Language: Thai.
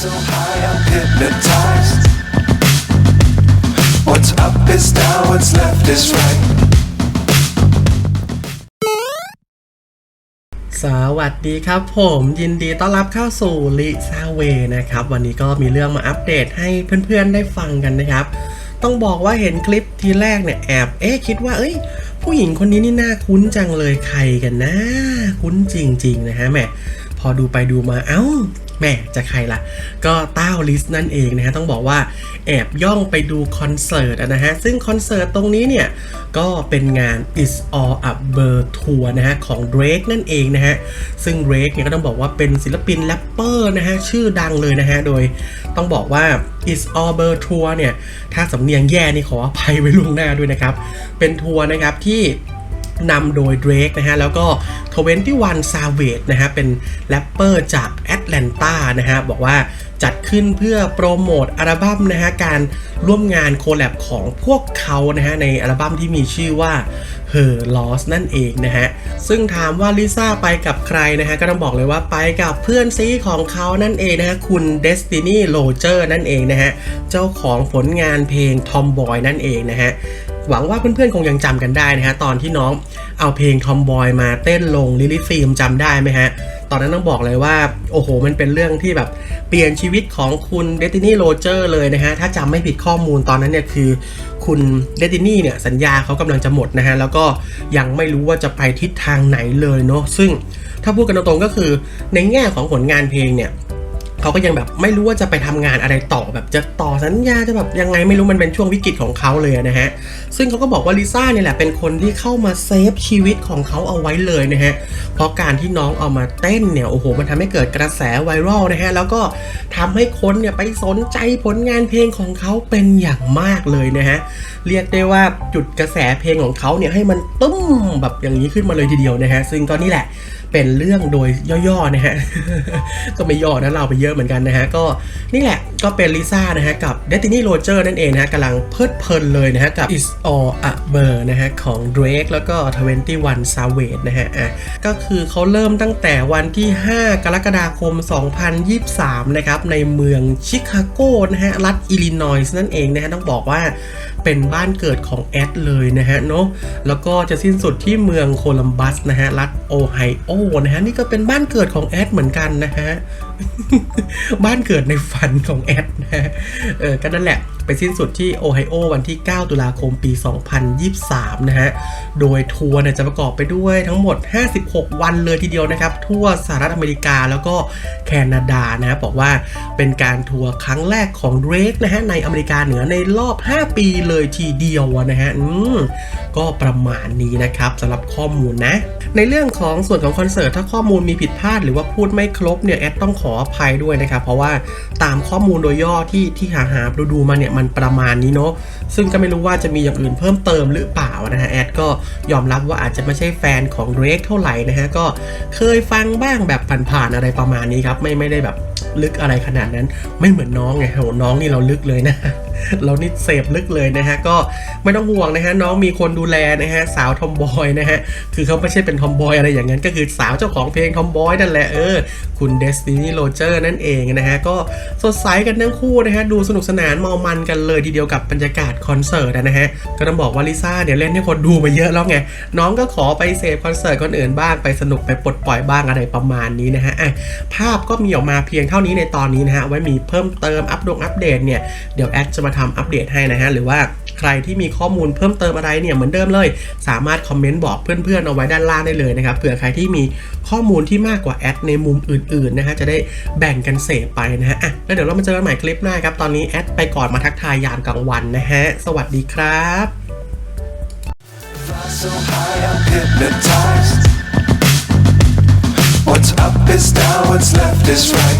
so high I'm hypnotized. What's up is down, what's left is right. สวัสดีครับผมยินดีต้อนรับเข้าสู่ลิซาเวนะครับ วันนี้ก็มีเรื่องมาอัปเดตให้เพื่อนๆได้ฟังกันนะครับ ต้องบอกว่าเห็นคลิปทีแรกเนี่ยแอบเอ๊ะคิดว่าเอ้ย ผู้หญิงคนนี้นี่น่าคุ้นจังเลยใครกันนะ คุ้นจริงๆนะฮะแหม พอดูไปดูมาเอ้าแม่จะใครล่ะ ก็ต้าวลิสนั่นเองนะฮะต้องบอกว่าแอบย่องไปดูคอนเสิร์ตนะฮะ ซึ่งคอนเสิร์ตตรงนี้เนี่ย ก็เป็นงาน It's All Up Bird Tour นะฮะ ของ Drake นั่นเองนะฮะ ซึ่ง Drake เนี่ยก็ต้องบอกว่าเป็นศิลปินแรปเปอร์นะฮะ ชื่อดังเลยนะฮะ โดยต้องบอกว่า It's All Bird Tour เนี่ย ถ้าสำเนียงแย่นี่ขออภัยไว้ล่วงหน้าด้วยนะครับ เป็นทัวร์นะครับที่ นำโดย Drake นะฮะ แล้วก็ 21 Savage นะฮะ เป็นแรปเปอร์จากแอตแลนตานะฮะ บอกว่าจัดขึ้นเพื่อโปรโมทอัลบั้มนะฮะ การร่วมงานโคแลบของพวกเขานะฮะ ในอัลบั้มที่มีชื่อว่า Her Loss นั่นเองนะฮะ ซึ่งถามว่าลิซ่าไปกับใครนะฮะ ก็ต้องบอกเลยว่าไปกับเพื่อนซีของเขานั่นเองนะฮะ คุณ Destiny Roger นั่นเองนะฮะ เจ้าของผลงานเพลง Tomboy นั่นเองนะฮะ หวังว่าเพื่อนๆคงยังจำกันได้นะฮะตอนที่น้องเอาเพลง Tomboy มาเต้นลงลิลิฟิล์มจำได้ไหมฮะ ตอนนั้นต้องบอกเลยว่า โอ้โห มันเป็นเรื่องที่แบบเปลี่ยนชีวิตของคุณเดตินี่โรเจอร์เลยนะฮะ ถ้าจำไม่ผิดข้อมูลตอนนั้นเนี่ยคือคุณเดตินี่เนี่ยสัญญาเขากำลังจะหมดนะฮะ แล้วก็ยังไม่รู้ว่าจะไปทิศทางไหนเลยเนาะซึ่งถ้าพูดกันตรงๆก็คือในแง่ของผลงานเพลงเนี่ย เขาก็ยังแบบไม่รู้ว่าจะไปทำงานอะไรต่อแบบจะต่อสัญญาจะแบบยังไงไม่รู้มันเป็นช่วงวิกฤตของเขาเลยนะฮะ ซึ่งเขาก็บอกว่าลิซ่าเนี่ยแหละเป็นคนที่เข้ามาเซฟชีวิตของเขาเอาไว้เลยนะฮะ เพราะการที่น้องเอามาเต้นเนี่ยโอ้โหมันทำให้เกิดกระแสไวรัลนะฮะแล้วก็ ทำให้คนเนี่ยไปสนใจผลงานเพลงของเขาเป็นอย่างมากเลยนะฮะ เรียกได้ว่าจุดกระแสเพลงของเขาเนี่ยให้มันตึ้มแบบอย่างนี้ขึ้นมาเลยทีเดียวนะฮะ ซึ่งก็นี่แหละเป็นเรื่องโดยย่อๆนะฮะ ก็ไม่ย่อนะเราไปเยอะเหมือนกันนะฮะ ก็นี่แหละก็เป็นลิซ่านะฮะ กับ Destiny Roger นั่นเองนะฮะกำลังเพลิดเพลินเลยนะฮะ กับ It's All a Blur นะฮะ ของ Drake แล้วก็ 21 Savage นะฮะอะก็คือเขาเริ่มตั้งแต่วันที่ 5 กรกฎาคม 2023 นะครับในเมืองชิคาโกนะฮะ รัฐอิลลินอยส์นั่นเองนะฮะ ต้องบอกว่าเป็นบ้านเกิดของแอดเลยนะฮะเนาะแล้วก็จะสิ้นสุดที่เมืองโคลัมบัสนะฮะ รัฐโอไฮโอนะฮะ นี่ก็เป็นบ้านเกิดของแอดเหมือนกันนะฮะ บ้านเกิดในฝันของแอดนะฮะเออก็นั่นแหละไปสิ้นสุดที่โอไฮโอวันที่ 9 ตุลาคมปี 2023 นะฮะ โดยทัวร์เนี่ยจะประกอบไปด้วยทั้งหมด 56 วันเลยทีเดียวนะครับ ทั่วสหรัฐอเมริกาแล้วก็แคนาดานะฮะบอกว่าเป็นการทัวร์ครั้งแรกของเดรกนะฮะในอเมริกาเหนือในรอบ 5 ปีเลยทีเดียวนะฮะอืมก็ประมาณนี้นะครับสำหรับข้อมูลนะ ในเรื่องของส่วนของคอนเสิร์ตถ้าข้อมูลมีผิดพลาดหรือว่าพูดไม่ครบเนี่ยแอดต้องขออภัยด้วยนะครับเพราะว่าตามข้อมูลโดยย่อที่ที่หาหาดูดูมาเนี่ยมันประมาณนี้เนาะซึ่งก็ไม่รู้ว่าจะมีอย่างอื่นเพิ่มเติมหรือเปล่านะฮะแอดก็ยอมรับว่าอาจจะไม่ใช่แฟนของเดรกเท่าไหร่นะฮะก็เคยฟังบ้างแบบผ่านๆอะไรประมาณนี้ครับไม่ไม่ได้แบบ ลึกอะไรขนาดนั้น ไม่เหมือนน้องไงโหน้องนี่เราลึกเลยนะ เรานี่เสพลึกเลยนะฮะก็ไม่ต้องห่วงนะฮะน้องมีคนดูแลนะฮะสาวทอมบอยนะฮะคือเขาไม่ใช่เป็นทอมบอยอะไรอย่างนั้นก็คือสาวเจ้าของเพลงทอมบอยนั่นแหละเออคุณเดสตินีโรเจอร์นั่นเองนะฮะก็สดใสกันทั้งคู่นะฮะดูสนุกสนานเมามันกันเลยทีเดียวกับบรรยากาศคอนเสิร์ตนะฮะก็ต้องบอกว่าลิซ่าเนี่ยเล่นให้คนดูมาเยอะแล้วไงน้องก็ขอไปเสพคอนเสิร์ตคนอื่นบ้างไปสนุกไปปลดปล่อยบ้างอะไรประมาณนี้นะฮะอะภาพก็มีออกมาเพียงเท่านี้ในตอนนี้นะฮะไว้มีเพิ่มเติมอัปดงอัปเดตเนี่ยเดี๋ยวแอดจะมาทำอัปเดตให้นะฮะหรือว่าใครที่มีข้อมูลเพิ่มเติมอะไรเนี่ยเหมือนเดิมเลย สามารถคอมเมนต์บอกเพื่อนๆเอาไว้ด้านล่างได้เลยนะครับเผื่อใครที่มีข้อมูลที่มากกว่าแอดในมุมอื่นๆนะฮะจะได้แบ่งกันเสพไปนะฮะอะแล้วเดี๋ยวเรามาเจอกันใหม่คลิปหน้าครับตอนนี้แอดไปก่อนมาทักทายยามกลางวันนะฮะสวัสดีครับ so high I'm hypnotized. What's up is down, what's left is right.